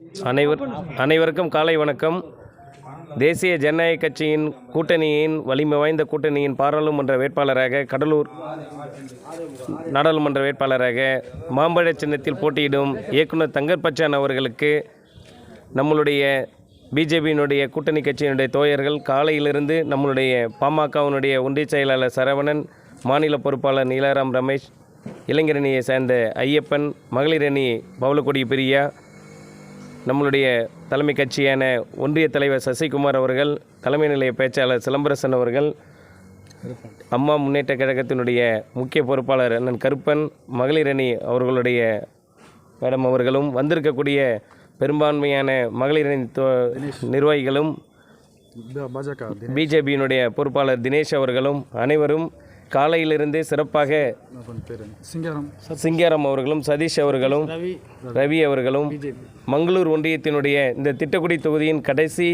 அனைவர் அனைவருக்கும் காலை வணக்கம். தேசிய ஜனநாயக கட்சியின் கூட்டணியின் வலிமை வாய்ந்த கூட்டணியின் பாராளுமன்ற வேட்பாளராக கடலூர் நாடாளுமன்ற வேட்பாளராக மாம்பழ சின்னத்தில் போட்டியிடும் இயக்குனர் தங்கர்பச்சான் அவர்களுக்கு நம்மளுடைய பிஜேபியினுடைய கூட்டணி கட்சியினுடைய தோழர்கள் காலையிலிருந்து நம்மளுடைய பாமகவினுடைய ஒன்றிய செயலாளர் சரவணன் மாநில பொறுப்பாளர் நீலாராம் ரமேஷ் இளைஞரணியை சேர்ந்த ஐயப்பன் மகளிரணி பவுலக்கொடி பிரியா நம்மளுடைய தலைமை கட்சியான ஒன்றிய தலைவர் சசிகுமார் அவர்கள் தலைமை நிலைய பேச்சாளர் சிலம்பரசன் அவர்கள் அம்மா முன்னேற்ற கழகத்தினுடைய முக்கிய பொறுப்பாளர் அண்ணன் கருப்பன் மகளிரணி அவர்களுடைய மேடம் அவர்களும் வந்திருக்கக்கூடிய பெரும்பான்மையான மகளிரணி தோ- நிர்வாகிகளும் பாஜக பிஜேபியினுடைய பொறுப்பாளர் தினேஷ் அவர்களும் அனைவரும் காலையிலிருந்தே சிறப்பாக சிங்காரம். சிங்காரம் அவர்களும் சதீஷ் அவர்களும் ரவி. அவர்களும் மங்களூர் ஒன்றியத்தினுடைய இந்த திட்டக்குடி தொகுதியின் கடைசி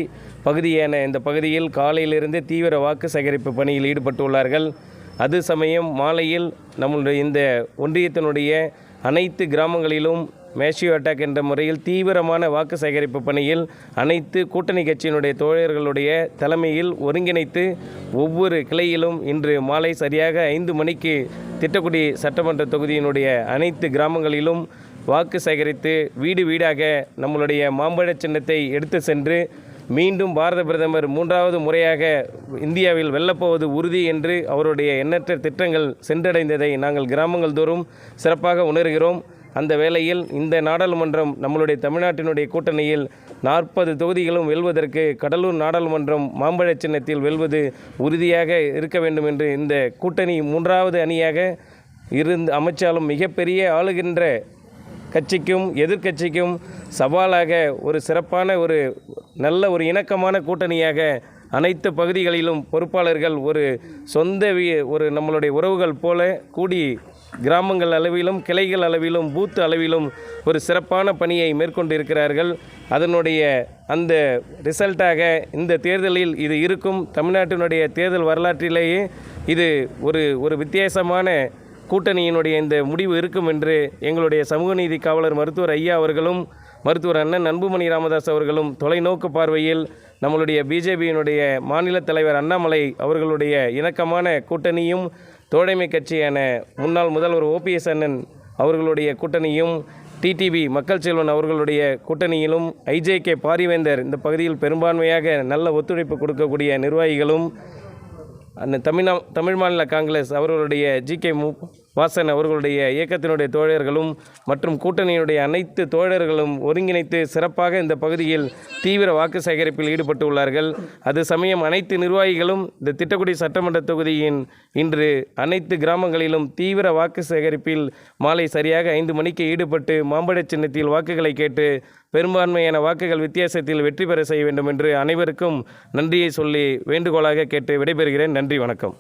பகுதியான இந்த பகுதியில் காலையிலிருந்து தீவிர வாக்கு சேகரிப்பு பணியில் ஈடுபட்டுள்ளார்கள். அது சமயம் மாலையில் நம்மளுடைய இந்த ஒன்றியத்தினுடைய அனைத்து கிராமங்களிலும் மேஷியோ அட்டாக் என்ற முறையில் தீவிரமான வாக்கு சேகரிப்பு பணியில் அனைத்து கூட்டணி கட்சியினுடைய தோழர்களுடைய தலைமையில் ஒருங்கிணைத்து ஒவ்வொரு கிளையிலும் இன்று மாலை சரியாக ஐந்து மணிக்கு திட்டக்குடி சட்டமன்ற தொகுதியினுடைய அனைத்து கிராமங்களிலும் வாக்கு சேகரித்து வீடு வீடாக நம்மளுடைய மாம்பழ சின்னத்தை எடுத்து சென்று மீண்டும் பாரத பிரதமர் மூன்றாவது முறையாக இந்தியாவில் வெல்லப்போவது உறுதி என்று அவருடைய எண்ணற்ற திட்டங்கள் சென்றடைந்ததை நாங்கள் கிராமங்கள் தோறும் சிறப்பாக உணர்கிறோம். அந்த வேளையில் இந்த நாடாளுமன்றம் நம்மளுடைய தமிழ்நாட்டினுடைய கூட்டணியில் நாற்பது தொகுதிகளும் வெல்வதற்கு கடலூர் நாடாளுமன்றம் மாம்பழ சின்னத்தில் வெல்வது உறுதியாக இருக்க வேண்டும் என்று இந்த கூட்டணி மூன்றாவது அணியாக இருந்து அமைச்சாலும் மிகப்பெரிய ஆளுகின்ற கட்சிக்கும் எதிர்க்கட்சிக்கும் சவாலாக ஒரு சிறப்பான ஒரு நல்ல ஒரு இணக்கமான கூட்டணியாக அனைத்து பகுதிகளிலும் பொறுப்பாளர்கள் ஒரு சொந்த ஒரு நம்மளுடைய உறவுகள் போல கூடி கிராமங்கள் அளவிலும் கிளைகள் அளவிலும் பூத்து அளவிலும் ஒரு சிறப்பான பணியை மேற்கொண்டு இருக்கிறார்கள் அதனுடைய அந்த ரிசல்ட்டாக இந்த தேர்தலில் இது இருக்கும். தமிழ்நாட்டினுடைய தேர்தல் வரலாற்றிலேயே இது ஒரு ஒரு வித்தியாசமான கூட்டணியினுடைய இந்த முடிவு இருக்கும் என்று எங்களுடைய சமூக நீதி காவலர் மருத்துவர் ஐயா அவர்களும் மருத்துவர் அண்ணன் அன்புமணி ராமதாஸ் அவர்களும் தொலைநோக்கு பார்வையில் நம்மளுடைய பிஜேபியினுடைய மாநில தலைவர் அண்ணாமலை அவர்களுடைய இணக்கமான கூட்டணியும் தோழமை கட்சியான முன்னாள் முதல்வர் ஓபிஎஸ் அண்ணன் அவர்களுடைய கூட்டணியும் டிடிவி மக்கள் செல்வன் அவர்களுடைய கூட்டணியிலும் ஐஜேகே பாரிவேந்தர் இந்த பகுதியில் பெரும்பான்மையாக நல்ல ஒத்துழைப்பு கொடுக்கக்கூடிய நிர்வாகிகளும் அந்த தமிழ்நா தமிழ் மாநில காங்கிரஸ் அவர்களுடைய ஜி கே மு வாசன் அவர்களுடைய இயக்கத்தினுடைய தோழர்களும் மற்றும் கூட்டணியினுடைய அனைத்து தோழர்களும் ஒருங்கிணைத்து சிறப்பாக இந்த பகுதியில் தீவிர வாக்கு சேகரிப்பில் ஈடுபட்டு உள்ளார்கள். அது சமயம் அனைத்து நிர்வாகிகளும் இந்த திட்டக்குடி சட்டமன்ற தொகுதியின் இன்று அனைத்து கிராமங்களிலும் தீவிர வாக்கு சேகரிப்பில் மாலை சரியாக ஐந்து மணிக்கு ஈடுபட்டு மாம்பழ சின்னத்தில் வாக்குகளை கேட்டு பெரும்பான்மையான வாக்குகள் வித்தியாசத்தில் வெற்றி பெற செய்ய வேண்டும் என்று அனைவருக்கும் நன்றியை சொல்லி வேண்டுகோளாக கேட்டு விடைபெறுகிறேன். நன்றி வணக்கம்.